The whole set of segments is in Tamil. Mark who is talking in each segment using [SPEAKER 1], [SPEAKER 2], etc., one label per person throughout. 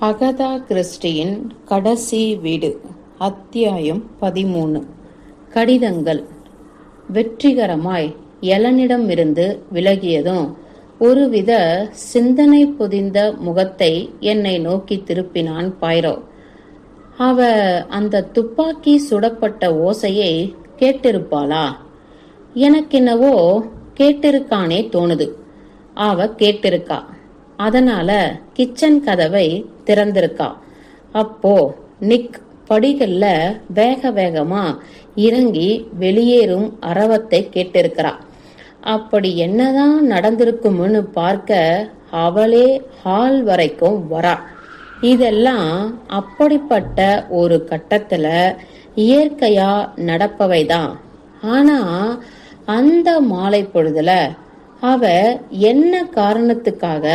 [SPEAKER 1] அகதா கிறிஸ்டியின் கடைசி வீடு அத்தியாயம் பதிமூணு. கடிதங்கள். வெற்றிகரமாய் எலனிடமிருந்து விலகியதும் ஒருவித சிந்தனை பொதிந்த முகத்தை என்னை நோக்கி திருப்பினான் பைரோ. அவ அந்த துப்பாக்கி சுடப்பட்ட ஓசையை கேட்டிருப்பாளா? எனக்கென்னவோ கேட்டிருக்கானே தோணுது. அவ கேட்டிருக்கா. அதனால கிச்சன் கதவை திறந்திருக்கா. அப்போ நிக் படிகள்ல வேக வேகமா இறங்கி வெளியேறும் அரவத்தை கேட்டிருக்கிறா. அப்படி என்னதான் நடந்திருக்கும்னு பார்க்க அவளே ஹால் வரைக்கும் வரா. இதெல்லாம் அப்படிப்பட்ட ஒரு கட்டத்துல இயற்கையா நடப்பவைதான். ஆனா அந்த மாலை பொழுதுல அவ என்ன காரணத்துக்காக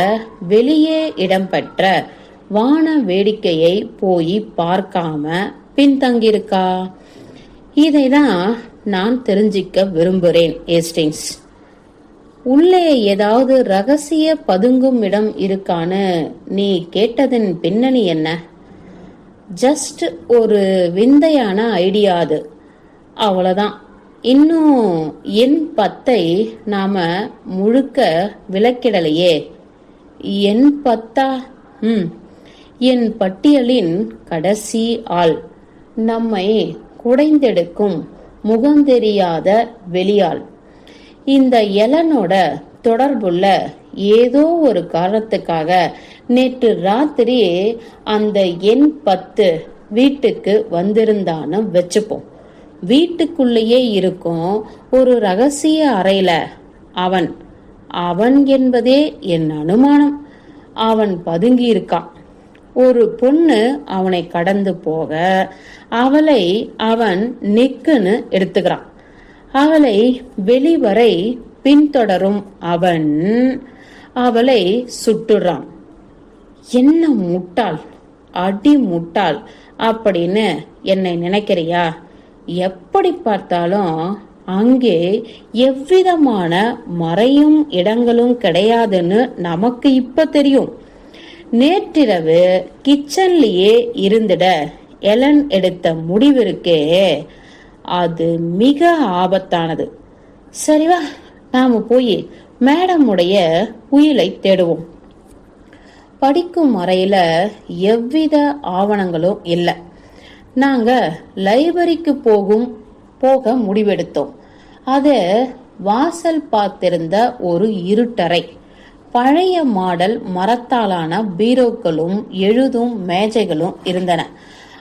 [SPEAKER 1] வெளியே இடம்பெற்ற வான வேடிக்கையை போய் பார்க்காம பின்தங்கியிருக்கா? இதைதான் நான் தெரிஞ்சிக்க விரும்புகிறேன் ஏஸ்டிங்ஸ் உள்ளே ஏதாவது ரகசிய பதுங்கும் இடம் இருக்கான்னு நீ கேட்டதன் பின்னணி என்ன? ஜஸ்ட் ஒரு விந்தையான ஐடியா அது. அவ்வளோதான் இன்னும் என் பத்தை நாம முழுக்க விளக்கிடலையே. என் பத்தா? ம். என் பட்டியலின் கடைசி ஆள். நம்மை குடைந்தெடுக்கும் முகந்தெரியாத வெளியாள். இந்த எலனோட தொடர்புள்ள ஏதோ ஒரு காரணத்துக்காக நேற்று ராத்திரி அந்த எண் பத்து வீட்டுக்கு வந்திருந்தான்னு வச்சுப்போம். வீட்டுக்குள்ளேயே இருக்கும் ஒரு ரகசிய அறையில அவன். அவன் என்பதே என் அனுமானம். அவன் பதுங்கி இருக்கான் ஒரு பொண்ணு அவனை கடந்து போக அவளை அவன் நிக்குன்னு எடுத்துக்கிறான். அவளை வெளிவரை பின்தொடரும் அவன் அவளை சுட்டுறான். என்ன முட்டாள் அடி முட்டாள் அப்படின்னு என்னை நினைக்கிறியா? எப்படி பார்த்தாலும் அங்கே எவ்விதமான மறையும் இடங்களும் கிடையாதுன்னு நமக்கு இப்ப தெரியும். நேற்றிரவு கிச்சன்லயே இருந்திட. எலன் எடுத்த முடிவிற்கே அது மிக ஆபத்தானது. சரிவா நாம போய் மேடமுடைய உயிலை தேடுவோம். படிக்கும் அறையில எவ்வித ஆவணங்களும் இல்லை. நாங்க லைப்ரரிக்கு போகும் போக முடிவெடுத்தோம். அது வாசல் பார்த்திருந்த ஒரு இருட்டறை. பழைய மாடல் மரத்தாலான பீரோக்களும் எழுதும் மேஜைகளும் இருந்தன.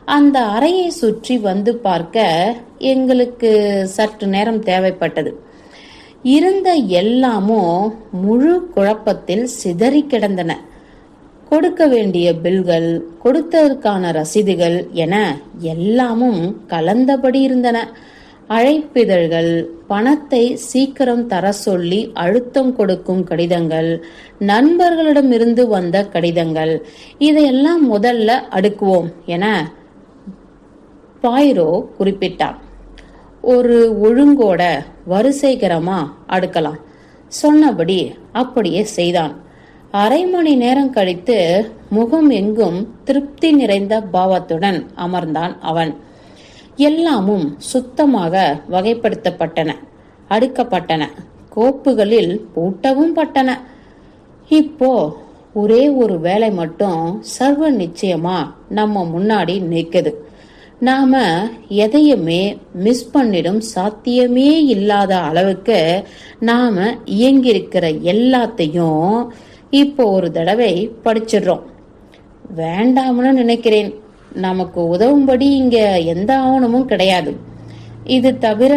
[SPEAKER 1] அந்த அறையை சுற்றி வந்து பார்க்க எங்களுக்கு சற்று நேரம் தேவைப்பட்டது. இருந்த எல்லாமும் முழு குழப்பத்தில் சிதறி கிடந்தன. கொடுக்க வேண்டிய பில்கள் கொடுத்ததற்கான ரசீதுகள் என எல்லாமும் கலந்தபடி இருந்தன. அழைப்பிதழ்கள் பணத்தை சீக்கிரம் தர சொல்லி அழுத்தம் கொடுக்கும் கடிதங்கள் நண்பர்களிடமிருந்து வந்த கடிதங்கள். இதையெல்லாம் முதல்ல அடுக்குவோம் என பாயிரோ குறிப்பிட்டான் ஒரு ஒழுங்கோட வரிசைகரமா அடுக்கலாம். சொன்னபடி அப்படியே செய்தான். அரை மணி நேரம் கழித்து முகம் எங்கும் திருப்தி நிறைந்த பாவத்துடன் அமர்ந்தான் அவன். எல்லாமும் சுத்தமாக வகைப்படுத்தப்பட்டன அடுக்கப்பட்டன கோப்புகளில் பூட்டவும் பட்டன. இப்போ ஒரே ஒரு வேலை மட்டும் சர்வ நிச்சயமா நம்ம முன்னாடி நிற்குது. நாம எதையுமே மிஸ் பண்ணிடும் சாத்தியமே இல்லாத அளவுக்கு நாம இயங்கியிருக்கிற எல்லாத்தையும் இப்போ ஒரு தடவை படிச்சிடுறோம். வேண்டாம்னு நினைக்கிறேன். நமக்கு உதவும்படி இங்க எந்த ஆவணமும் கிடையாது. இது தவிர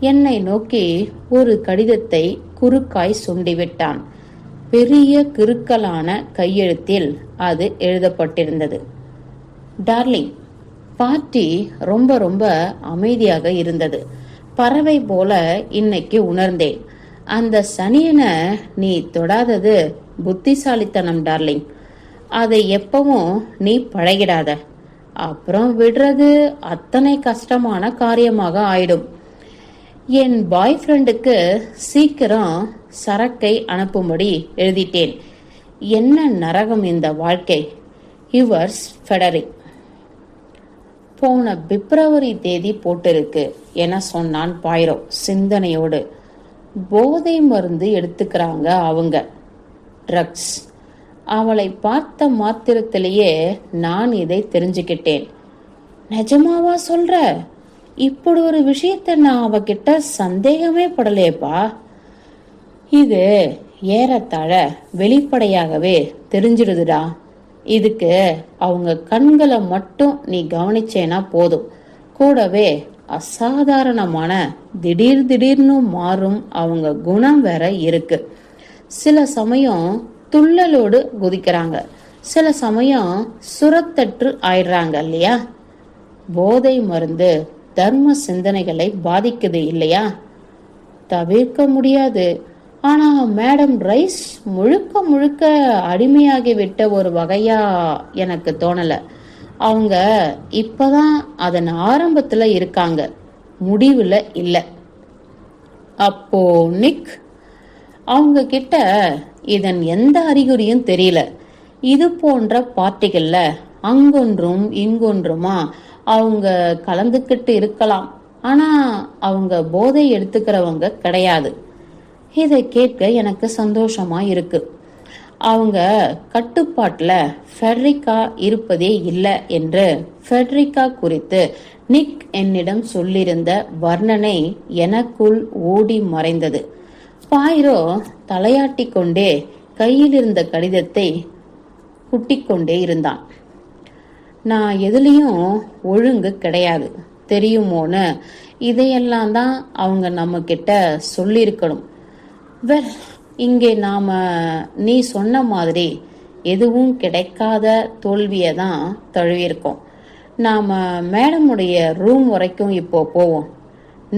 [SPEAKER 1] என்னை நோக்கி ஒரு கடிதத்தை குறுக்காய் சுண்டிவிட்டான். பெரிய கிறுக்கலான கையெழுத்தில் அது எழுதப்பட்டிருந்தது. டார்லிங் பார்ட்டி ரொம்ப ரொம்ப அமைதியாக இருந்தது. பறவை போல இன்னைக்கு உணர்ந்தேன். அந்த சனியனை நீ தொடாதது புத்திசாலித்தனம் டார்லிங். அதை எப்பவும் நீ பழகிடாத. அப்புறம் விடுறது அத்தனை கஷ்டமான காரியமாக ஆயிடும். என் பாய் ஃப்ரெண்டுக்கு சீக்கிரம் சரக்கை அனுப்பும்படி எழுதிட்டேன். என்ன நரகம் இந்த வாழ்க்கை? யுவர்ஸ் ஃபெடரிக் போன பிப்ரவரி தேதி போட்டிருக்கு என சொன்னான் பாயிரோ சிந்தனையோடு. போதை மருந்து எடுத்துக்கிறாங்க அவங்க. ட்ரக்ஸ். அவளை பார்த்த மாத்திரத்திலேயே நான் இதை தெரிஞ்சுக்கிட்டேன். நிஜமாவா சொல்ற? இப்படி ஒரு விஷயத்த நான் அவகிட்ட சந்தேகமே படலேப்பா. இது ஏறத்தாழ வெளிப்படையாகவே தெரிஞ்சிடுதுடா. இதுக்கு அவங்க கண்களை மட்டும் நீ கவனிச்சேனா போதும். கூடவே அசாதாரணமான திடீர் திடீர்னு மாறும் அவங்க குணம் வேற இருக்கு. சில சமயம் துள்ளலோடு குதிக்கிறாங்க. சில சமயம் சுரத்தற்று ஆயிடுறாங்க இல்லையா? போதை மருந்து தர்ம சிந்தனைகளை பாதிக்குது இல்லையா? தவிர்க்க முடியாது. ஆனா மேடம் ரைஸ் முழுக்க முழுக்க அடிமையாகிவிட்ட ஒரு வகையா எனக்கு தோணல. அவங்க இப்பதான் அதன் ஆரம்பத்துல இருக்காங்க. முடிவுல இல்லை. அப்போ நிக் அவங்க கிட்ட இதன் எந்த அறிகுறியும் தெரியல. இது போன்ற பார்ட்டிகள்ல அங்கொன்றும் இங்கொன்றுமா அவங்க கலந்துக்கிட்டு இருக்கலாம். ஆனா அவங்க போதை எடுத்துக்கிறவங்க கிடையாது. இதை கேட்க எனக்கு சந்தோஷமா இருக்கு. அவங்க கட்டுப்பாட்டில் ஃபெட்ரிகா இருப்பதே இல்லை என்று ஃபெட்ரிகா குறித்து நிக் என்னிடம் சொல்லியிருந்த வர்ணனை எனக்குள் ஓடி மறைந்தது. பாயிரோ தலையாட்டி கொண்டே கையில் இருந்த கடிதத்தை குட்டிக்கொண்டே இருந்தான். நான் எதுலேயும் ஒழுங்கு கிடையாது. தெரியுமோன்னு இதையெல்லாம் தான் அவங்க நம்ம கிட்ட சொல்லியிருக்கணும். வெல் இங்கே நாம நீ சொன்ன மாதிரி எதுவும் கிடைக்காத தோல்வியை தான் தழுவியிருக்கோம். நாம மேடமுடைய ரூம் வரைக்கும் இப்போ போவோம்.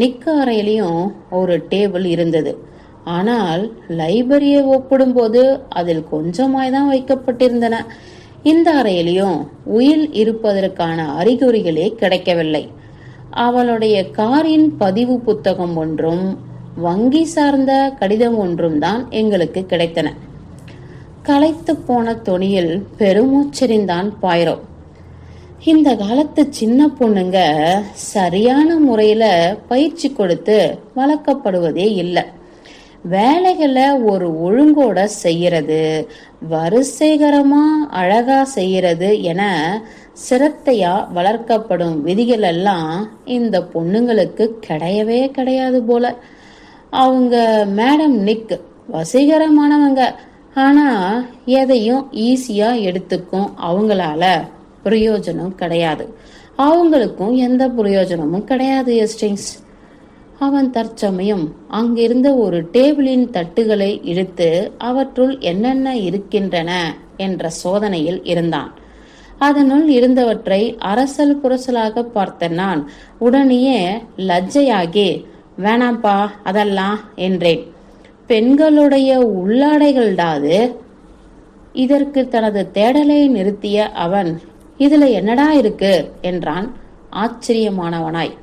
[SPEAKER 1] நிக்க அறையிலையும் ஒரு டேபிள் இருந்தது. ஆனால் லைப்ரரியை ஒப்பிடும்போது அதில் கொஞ்சமாய் தான் வைக்கப்பட்டிருந்தன. இந்த அறையிலையும் உயில் இருப்பதற்கான அறிகுறிகளே கிடைக்கவில்லை. அவளுடைய காரின் பதிவு புத்தகம் ஒன்றும் வங்கி சார்ந்த கடிதம் ஒன்றும் தான் எங்களுக்கு கிடைத்தன. களைத்து போன தொனியில் பெருமூச்சரிந்தான் பாயிரோ. இந்த காலத்து சின்ன பொண்ணுங்க சரியான முறையில பயிற்சி கொடுத்து வளர்க்கப்படுவதே இல்லை. வேலைகளை ஒரு ஒழுங்கோட செய்யறது வரிசைகரமா அழகா செய்யறது என சிரத்தையா வளர்க்கப்படும் விதிகள் எல்லாம் இந்த பொண்ணுங்களுக்கு கிடையவே கிடையாது போல. அவங்க மேடம் நிக் வசீகரமானவங்க. ஆனா எதையும் ஈஸியா எடுத்துக்கும் அவங்களால பிரயோஜனம் கிடையாது. அவங்களுக்கும் எந்த பிரயோஜனமும் கிடையாது எஸ்டிங்ஸ். அவன் தற்சமயம் அங்கிருந்த ஒரு டேபிளின் தட்டுகளை இழுத்து அவற்றுள் என்னென்ன இருக்கின்றன என்ற சோதனையில் இருந்தான். அதனுள் இருந்தவற்றை அரசல் புரசலாக பார்த்த நான் உடனேயே லஜ்ஜையாகி வேணாம்ப்பா அதெல்லாம் என்றேன். பெண்களுடைய உள்ளாடைகள்டாது? இதற்கு தனது தேடலை நிறுத்திய அவன் இதுல என்னடா இருக்கு? என்றான் ஆச்சரியமானவனாய்.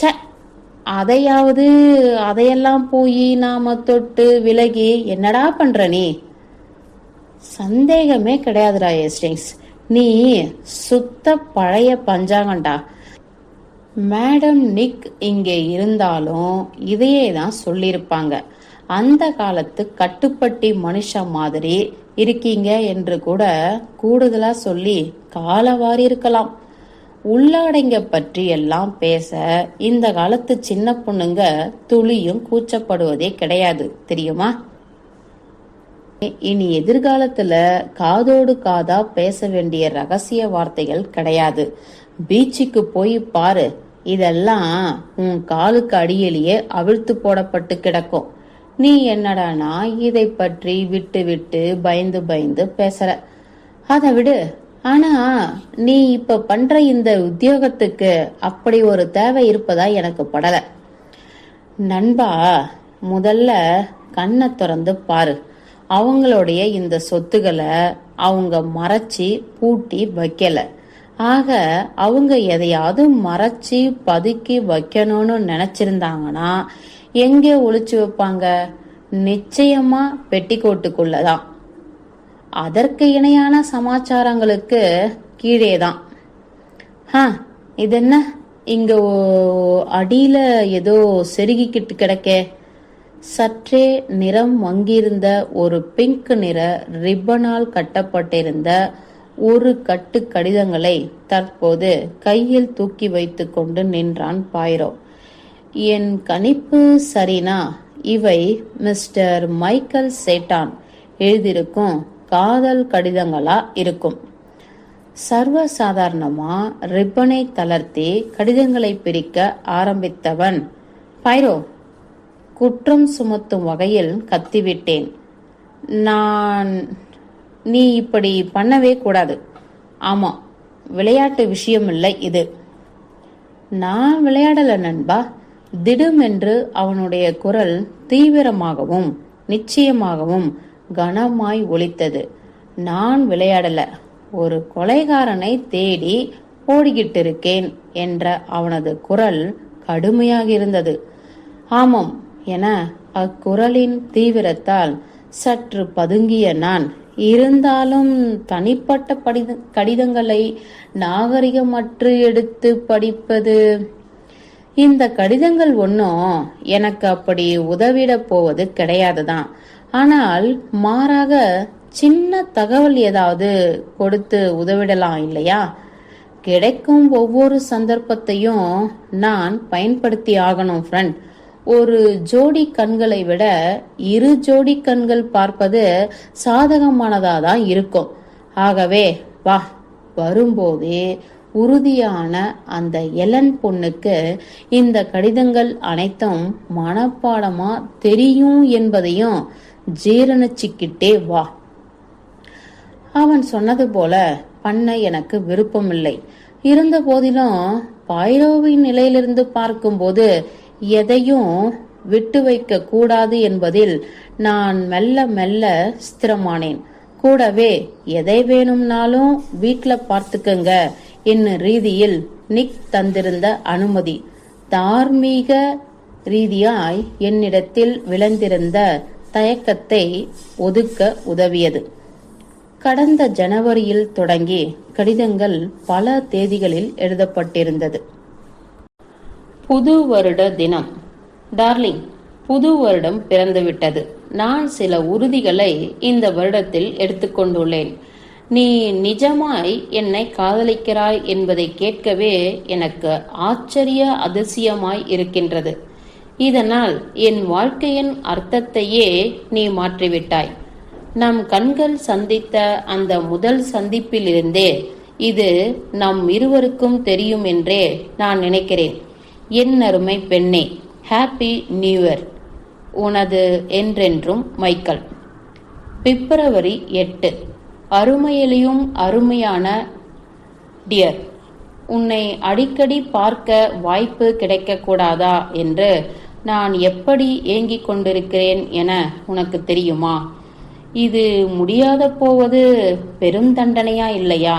[SPEAKER 1] ச அதையாவது அதையெல்லாம் போய் நாம தொட்டு விலகி என்னடா பண்ற நீ? சந்தேகமே கிடையாதுடா எஸ்டிங்ஸ் நீ சுத்த பழைய பஞ்சாங்கண்டா மேடம் நிக் இங்கே இருந்தாலும் இதையே தான் சொல்லியிருப்பாங்க. அந்த காலத்து கட்டுப்பட்டி மனுஷன் மாதிரி இருக்கீங்க என்று கூட கூடுதலா சொல்லி காலவாரி இருக்கலாம். உள்ளாடைங்க பற்றி எல்லாம் பேச இந்த காலத்து சின்ன பொண்ணுங்க துளியும் கூச்சப்படுவதே கிடையாது தெரியுமா? இனி எதிர்காலத்துல காதோடு காதா பேச வேண்டிய ரகசிய வார்த்தைகள் கிடையாது. பீச்சுக்கு போய் பாரு இதெல்லாம் உன் காலுக்கு அடியிலேயே அவிழ்த்து போடப்பட்டு கிடக்கும். நீ என்னடானா இதை பற்றி விட்டு விட்டு பயந்து பயந்து பேசுற. அதை விடு ஆனா நீ இப்ப பண்ற இந்த உத்தியோகத்துக்கு அப்படி ஒரு தேவை இருப்பதா எனக்கு படல. நண்பா முதல்ல கண்ணை திறந்து பாரு. அவங்களுடைய இந்த சொத்துக்களை அவங்க மறைச்சி பூட்டி வைக்கல. ஆக அவங்க எதையாவது மறைச்சி பதுக்கி வைக்கணும்னு நினைச்சிருந்தாங்கன்னா எங்கே ஒளிச்சு வைப்பாங்க? நிச்சயமா பெட்டிக்கோட்டுக்குள்ளதான். அதற்கு இணையான சமாச்சாரங்களுக்கு கீழேதான். ஆ இது என்ன இங்க அடியில ஏதோ செருகிக்கிட்டு கிடக்கே. சற்றே நிறம் மங்கியிருந்த ஒரு பிங்க் நிற ரிப்பனால் கட்டப்பட்டிருந்த ஒரு கட்டு கடிதங்களை தற்போது கையில் தூக்கி வைத்துக்கொண்டு நின்றான் பாயிரோ. என் கணிப்பு சரினா? இவை மிஸ்டர் மைக்கேல் சேட்டான். எழுதியிருக்கும் காதல் கடிதங்களா இருக்கும். சர்வ சாதாரணமா ரிப்பனை தளர்த்தி கடிதங்களை பிரிக்க ஆரம்பித்தவன் பைரோ. குற்றம் சுமத்தும் வகையில் கத்திவிட்டேன். நான் நீ இப்படி பண்ணவே கூடாது. ஆமா விளையாட்டு விஷயம் இல்லை இது. நான் விளையாடல நண்பா. திடுமென்று அவனுடைய குரல் தீவிரமாகவும் நிச்சயமாகவும் கனமாய் ஒலித்தது. நான் விளையாடல. ஒரு கொலைகாரனை தேடி ஓடிக்கிட்டு இருக்கேன் என்ற அவனது குரல் கடுமையாக இருந்தது. ஆமாம் என அக்குரலின் தீவிரத்தால் சற்று பதுங்கிய நான் இருந்தாலும் தனிப்பட்ட படித கடிதங்களை நாகரிகமற்று எடுத்து படிப்பது இந்த கடிதங்கள் ஒன்றும் எனக்கு அப்படி உதவிட போவது கிடையாதுதான். ஆனால் மாறாக சின்ன தகவல் ஏதாவது கொடுத்து உதவிடலாம் இல்லையா? கிடைக்கும் ஒவ்வொரு சந்தர்ப்பத்தையும் நான் பயன்படுத்தி ஆகணும் ஃப்ரெண்ட் ஒரு ஜோடி கண்களை விட இரு ஜோடி கண்கள் பார்ப்பது சாதகமானதா தான் இருக்கும். ஆகவே வா வரும்போதே உறுதியான அந்த எலன் பொண்ணுக்கு இந்த கடிதங்கள் அனைத்தும் மனப்பாடமா தெரியும் என்பதையும் ஜீரணிச்சுக்கிட்டே வா. அவன் சொன்னது போல பண்ண எனக்கு விருப்பமில்லை. இருந்த போதிலும் பைரோவின் நிலையிலிருந்து பார்க்கும்போது எதையும் விட்டு வைக்க கூடாது என்பதில் நான் மெல்ல மெல்ல ஸ்திரமானேன். கூடவே எதை வேணும்னாலும் வீட்ல பார்த்துக்கங்க என்னும் ரீதியில் நிக் தந்திருந்த அனுமதி. தார்மீக ரீதியாய் என்னிடத்தில் விளைந்திருந்த தயக்கத்தை ஒதுக்க உதவியது. கடந்த ஜனவரியில் தொடங்கி கடிதங்கள் பல தேதிகளில் எழுதப்பட்டிருந்தது. புது வருட தினம். டார்லிங் புது வருடம் பிறந்துவிட்டது. நான் சில உறுதிகளை இந்த வருடத்தில் எடுத்துக்கொண்டுள்ளேன். நீ நிஜமாய் என்னை காதலிக்கிறாய் என்பதை கேட்கவே எனக்கு ஆச்சரிய அதிசயமாய் இருக்கின்றது. இதனால் என் வாழ்க்கையின் அர்த்தத்தையே நீ மாற்றிவிட்டாய். நம் கண்கள் சந்தித்த அந்த முதல் சந்திப்பிலிருந்தே இது நம் இருவருக்கும் தெரியும் என்றே நான் நினைக்கிறேன். என் அருமை பெண்ணே ஹாப்பி நியூ இயர் உனது என்றென்றும் மைக்கேல் பிப்ரவரி எட்டு. அருமையிலையும் அருமையான டியர் உன்னை அடிக்கடி பார்க்க வாய்ப்பு கிடைக்கக்கூடாதா? என்று நான் எப்படி ஏங்கிக் கொண்டிருக்கிறேன் என உனக்கு தெரியுமா? இது முடியாத போவது பெரும் தண்டனையா இல்லையா?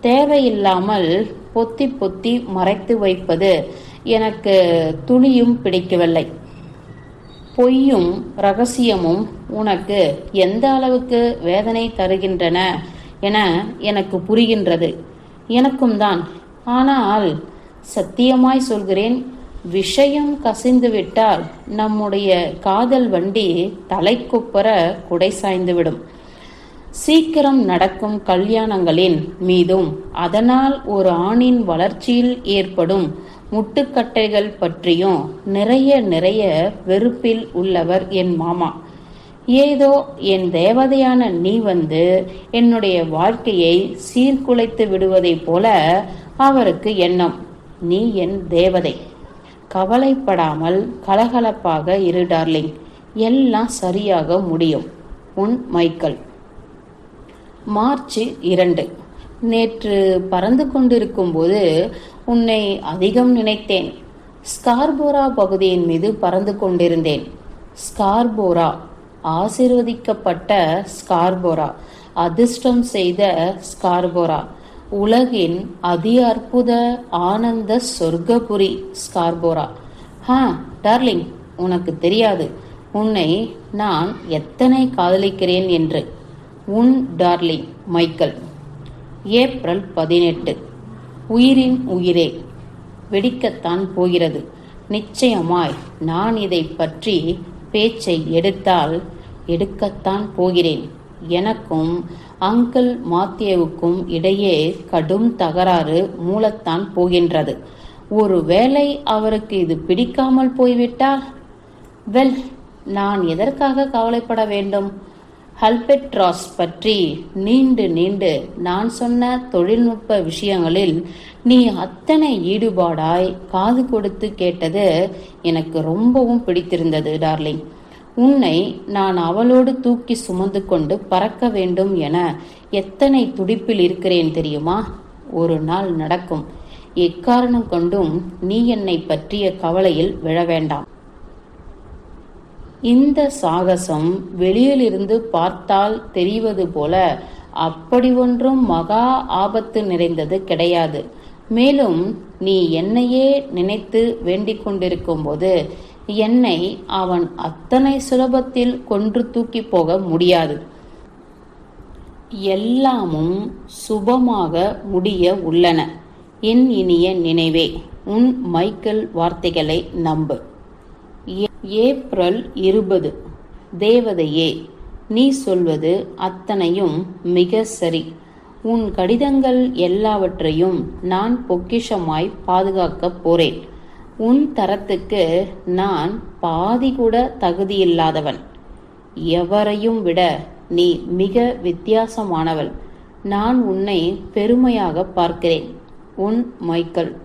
[SPEAKER 1] தேவையில்லாமல் பொத்தி பொத்தி மறைத்து வைப்பது எனக்கு துளியும் பிடிக்கவில்லை. பொய்யும் ரகசியமும் உனக்கு எந்த அளவுக்கு வேதனை தருகின்றன என எனக்கு புரிகின்றது. எனக்கும் தான். ஆனால் சத்தியமாய் சொல்கிறேன் விஷயம் கசிந்து விட்டால் நம்முடைய காதல் வண்டி தலைக்குப்புற குடை சாய்ந்துவிடும். சீக்கிரம் நடக்கும் கல்யாணங்களின் மீதும் அதனால் ஒரு ஆணின் வளர்ச்சியில் ஏற்படும் முட்டுக்கட்டைகள் பற்றியும் நிறைய நிறைய வெறுப்பில் உள்ளவர் என் மாமா. ஏதோ என் தேவதையான நீ வந்து என்னுடைய வாழ்க்கையை சீர்குலைத்து விடுவதைப் போல அவருக்கு எண்ணம். நீ என் தேவதை. கவலைப்படாமல் கலகலப்பாக இரு டார்லிங் எல்லாம் சரியாக முடியும். உன் மைக்கேல். மார்ச் இரண்டு. நேற்று பறந்து கொண்டிருக்கும்போது உன்னை அதிகம் நினைத்தேன். ஸ்கார்போரா பகுதியின் மீது பறந்து கொண்டிருந்தேன். ஸ்கார்போரா ஆசிர்வதிக்கப்பட்ட ஸ்கார்போரா அதிர்ஷ்டம் செய்த ஸ்கார்போரா. உலகின் அதி அற்புத ஆனந்த சொர்க்கபுரி ஸ்கார்போரா. ஹா டார்லிங் உனக்கு தெரியாது. உன்னை நான் எத்தனை காதலிக்கிறேன் என்று. உன் டார்லிங் மைக்கேல். ஏப்ரல் பதினெட்டு. உயிரின் உயிரே. வெடிக்கத்தான் போகிறது. நிச்சயமாய் நான் இதை பற்றி பேச்சை எடுத்தால் எடுக்கத்தான் போகிறேன். எனக்கும் அங்கிள் மாத்தியவுக்கும் இடையே கடும் தகராறு மூலத்தான் போகின்றது. ஒருவேளை அவருக்கு இது பிடிக்காமல் போய்விட்டால்? வெல் நான் எதற்காக கவலைப்பட வேண்டும்? ஹல்பெட்ராஸ் பற்றி நீண்டு நீண்டு நான் சொன்ன தொழில்நுட்ப விஷயங்களில் நீ அத்தனை ஈடுபாடாய் காது கொடுத்து கேட்டது எனக்கு ரொம்பவும் பிடித்திருந்தது டார்லிங். உன்னை நான் அவளோடு தூக்கி சுமந்து கொண்டு பறக்க வேண்டும் என எத்தனை துடிப்பில் இருக்கிறேன் தெரியுமா? ஒரு நாள் நடக்கும். எக்காரணம் கொண்டும் நீ என்னை பற்றிய கவலையில் விழ வேண்டாம். இந்த சாகசம் வெளியிலிருந்து பார்த்தால் தெரிவது போல அப்படி ஒன்றும் மகா ஆபத்து நிறைந்தது கிடையாது. மேலும் நீ என்னையே நினைத்து வேண்டிக் கொண்டிருக்கும் போது என்னை அவன் அத்தனை சுலபத்தில் கொன்று தூக்கி போக முடியாது. எல்லாமும் சுபமாக முடிய உள்ளன. என் இனிய நினைவே உன் மைக்கேல் வார்த்தைகளை நம்பு. ஏ- ஏப்ரல் இருபது. தேவதையே நீ சொல்வது அத்தனையும் மிக சரி. உன் கடிதங்கள் எல்லாவற்றையும் நான் பொக்கிஷமாய் பாதுகாக்கப் போறேன். உன் தரத்துக்கு நான் பாதி கூட தகுதியில்லாதவன். எவரையும் விட நீ மிக வித்தியாசமானவள். நான் உன்னை பெருமையாக பார்க்கிறேன். உன் மைக்கேல்.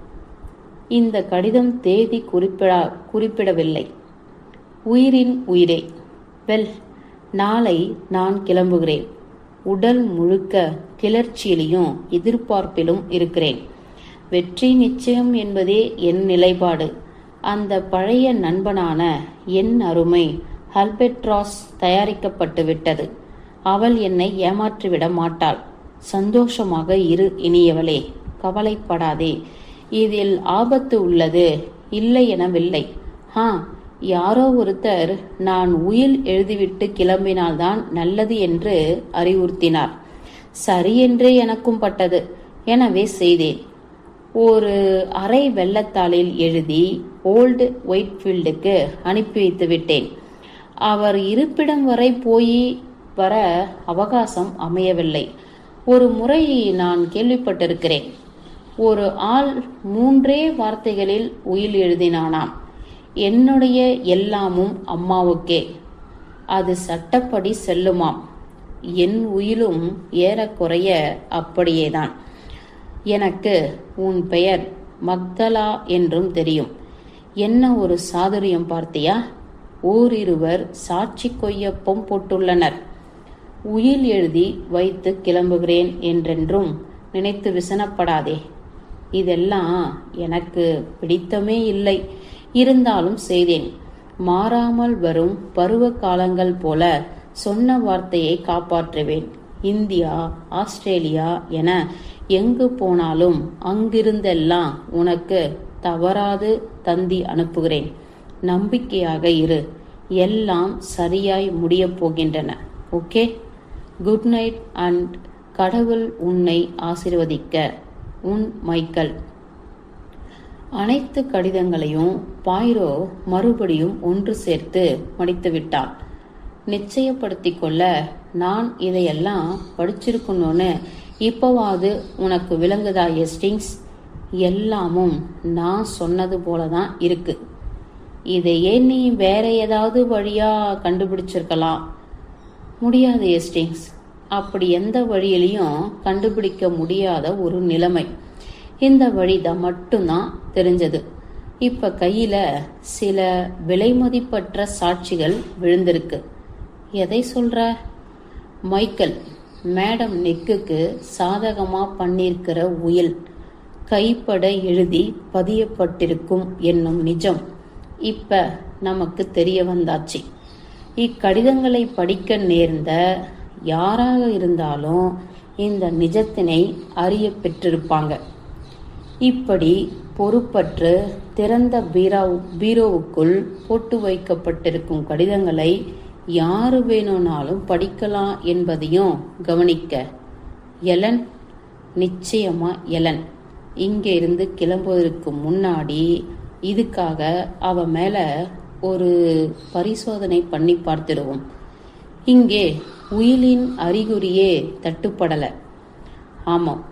[SPEAKER 1] இந்த கடிதம் தேதி குறிப்பிட குறிப்பிடவில்லை. உயிரின் உயிரே. வெல் நாளை நான் கிளம்புகிறேன். உடல் முழுக்க கிளர்ச்சியிலையும் எதிர்பார்ப்பிலும் இருக்கிறேன். வெற்றி நிச்சயம் என்பதே என் நிலைப்பாடு. அந்த பழைய நண்பனான என் அருமை ஹல்பெட்ராஸ் தயாரிக்கப்பட்டு விட்டது. அவள் என்னை ஏமாற்றிவிட மாட்டாள். சந்தோஷமாக இரு இனியவளே கவலைப்படாதே. இதில் ஆபத்து உள்ளது இல்லை எனவில்லை ஹா யாரோ ஒருத்தர் நான் உயில் எழுதிவிட்டு கிளம்பினால்தான் நல்லது என்று அறிவுறுத்தினார். சரியென்றே எனக்கும் பட்டது. எனவே செய்தேன். ஒரு அரை வெள்ளத்தாளில் எழுதி ஓல்டு ஒயிட்ஃபீல்டுக்கு அனுப்பி வைத்து விட்டேன். அவர் இருப்பிடம் வரை போய் வர அவகாசம் அமையவில்லை. ஒரு முறை நான் கேள்விப்பட்டிருக்கிறேன். ஒரு ஆள் மூன்றே வார்த்தைகளில் உயில் எழுதினானாம். என்னுடைய எல்லாமும் அம்மாவுக்கே. அது சட்டப்படி செல்லுமாம். என் உயிலும் ஏறக்குறைய அப்படியேதான். எனக்கு உன் பெயர் மக்தலா என்றும் தெரியும். என்ன ஒரு சாதுரியம் பார்த்தியா? ஓரிருவர் சாட்சி கொய்ய போட்டுள்ளனர். உயில் எழுதி வைத்து கிளம்புகிறேன் என்றென்றும் நினைத்து விசனப்படாதே. இதெல்லாம் எனக்கு பிடித்தமே இல்லை. இருந்தாலும் செய்தேன். மாறாமல் வரும் பருவ காலங்கள் போல சொன்ன வார்த்தையை காப்பாற்றுவேன். இந்தியா ஆஸ்திரேலியா என எங்கு போனாலும் அங்கிருந்தெல்லாம் உனக்கு தவறாது தந்தி அனுப்புகிறேன். நம்பிக்கையாக இரு. எல்லாம் சரியாய் முடியப் போகின்றன. ஓகே? குட் நைட் அண்ட் கடவுள் உன்னை ஆசிர்வதிக்க. உன் மைக்கேல். அனைத்து கடிதங்களையும் பாய்ரோ மறுபடியும் ஒன்று சேர்த்து மடித்து விட்டான் நிச்சயப்படுத்தி கொள்ள நான் இதையெல்லாம் படிச்சிருக்கணும்னு இப்போவாது உனக்கு விளங்குதா எஸ்டிங்ஸ் எல்லாமும் நான் சொன்னது போல தான் இருக்கு. இதையே நீ வேற ஏதாவது வழியா கண்டுபிடிச்சிருக்கலாம். முடியாது எஸ்டிங்ஸ் அப்படி எந்த வழியிலையும் கண்டுபிடிக்க முடியாத ஒரு நிலைமை. இந்த வழிதான் மட்டும்தான் தெரிஞ்சது. இப்ப கையில சில விலைமதிப்பற்ற சாட்சிகள் விழுந்திருக்கு. எதை சொல்ற? மைக்கேல் மேடம் நெக்குக்கு சாதகமாக பண்ணியிருக்கிற உயில். கைப்பட எழுதி பதியப்பட்டிருக்கும் என்னும் நிஜம். இப்ப நமக்கு தெரிய வந்தாச்சு. இக்கடிதங்களை படிக்க நேர்ந்த யாராக இருந்தாலும் இந்த நிஜத்தினை அறிய பெற்றிருப்பாங்க. இப்படி பொறுப்பற்று திறந்த பீரோ பீரோவுக்குள் போட்டு வைக்கப்பட்டிருக்கும் கடிதங்களை யாரு வேணும்னாலும் படிக்கலாம் என்பதையும் கவனிக்க. எலன் நிச்சயமா எலன். இங்கே இருந்து கிளம்புவதற்கு முன்னாடி இதுக்காக அவ மேல ஒரு பரிசோதனை பண்ணி பார்த்துடுவோம். இங்கே உயிலின் அறிகுறியே தட்டுப்படல. ஆமாம்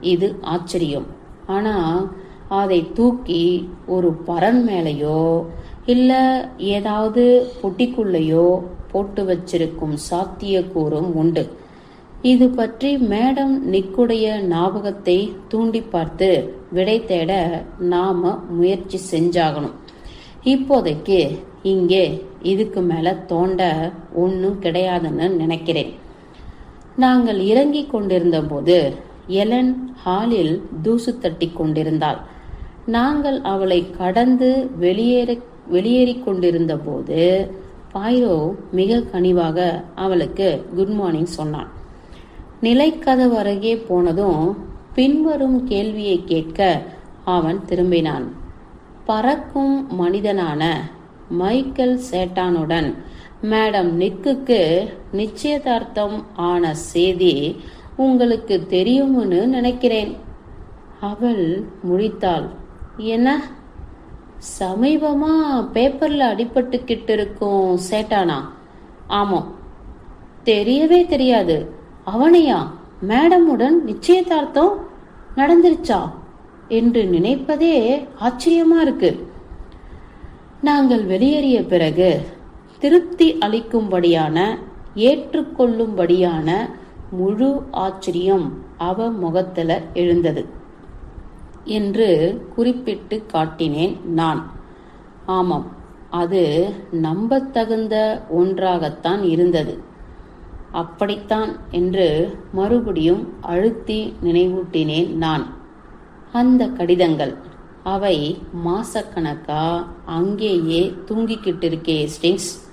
[SPEAKER 1] இது ஆச்சரியம். ஆனா அதை தூக்கி ஒரு பரன் மேலேயோ இல்லை ஏதாவது பொட்டிக்குள்ளேயோ போட்டு வச்சிருக்கும் சாத்தியக்கூறும் உண்டு. இது பற்றி மேடம் நிக்குடைய ஞாபகத்தை தூண்டி பார்த்து விடை தேட நாம முயற்சி செஞ்சாகணும். இப்போதைக்கு இங்கே இதுக்கு மேல தோண்ட ஒன்றும் கிடையாதுன்னு நினைக்கிறேன். நாங்கள் இறங்கி கொண்டிருந்த போது எலன் ஹாலில் தூசு தட்டி கொண்டிருந்தாள். நாங்கள் அவளை கடந்து வெளியேற வெளியேறிக் கொண்டிருந்த போது பாய்ரோ மிக கனிவாக அவளுக்கு குட் மார்னிங் சொன்னான். நிலைக்கதவு அருகே போனதும் பின்வரும் கேள்வியை கேட்க அவன் திரும்பினான். பறக்கும் மனிதனான மைக்கேல் சேட்டானுடன் மேடம் நிக்குக்கு நிச்சயதார்த்தம் ஆன செய்தி உங்களுக்கு தெரியும்னு நினைக்கிறேன். அவள் முடித்தாள் என்ன? சமீபமா பேப்பர்ல அடிபட்டுக்கிட்டு இருக்கும் சேட்டானா? ஆமாம் தெரியவே தெரியாது. அவனையா? மேடமுடன் நிச்சயதார்த்தம் நடந்துருச்சா? என்று நினைப்பதே ஆச்சரியமா இருக்கு. நாங்கள் வெளியேறிய பிறகு திருப்தி அளிக்கும்படியான ஏற்றுக்கொள்ளும்படியான முழு ஆச்சரியம் அவ முகத்துல எழுந்தது. என்று குறிப்பிட்டு காட்டினேன் நான். ஆமாம் அது நம்பத்தகுந்த ஒன்றாகத்தான் இருந்தது. அப்படித்தான் என்று மறுபடியும் அழுத்தி நினைவூட்டினேன் நான். அந்த கடிதங்கள் அவை மாசக்கணக்கா? அங்கேயே தூங்கிக்கிட்டு இருக்கே stings.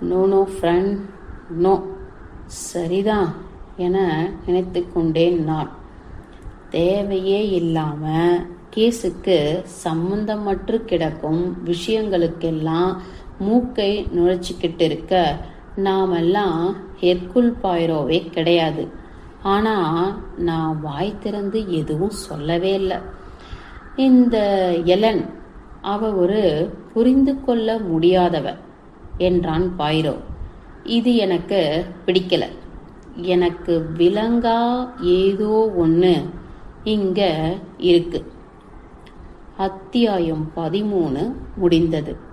[SPEAKER 1] No no friend no. சரிதான் என நினைத்து கொண்டேன் நான். தேவையே இல்லாம கேஸுக்கு சம்பந்தமற்று கிடக்கும் விஷயங்களுக்கெல்லாம் மூக்கை நுழைச்சிக்கிட்டு இருக்க நாமெல்லாம் ஹெர்குல் பாயிரோவே கிடையாது. ஆனால் நான் வாய் திறந்து எதுவும் சொல்லவே இல்லை. இந்த எலன் அவ ஒரு புரிந்து கொள்ள முடியாதவ என்றான் பாயிரோ. இது எனக்கு பிடிக்கல. எனக்கு விலங்கா ஏதோ ஒன்று இங்க இருக்கு. அத்தியாயம் பதிமூணு முடிந்தது.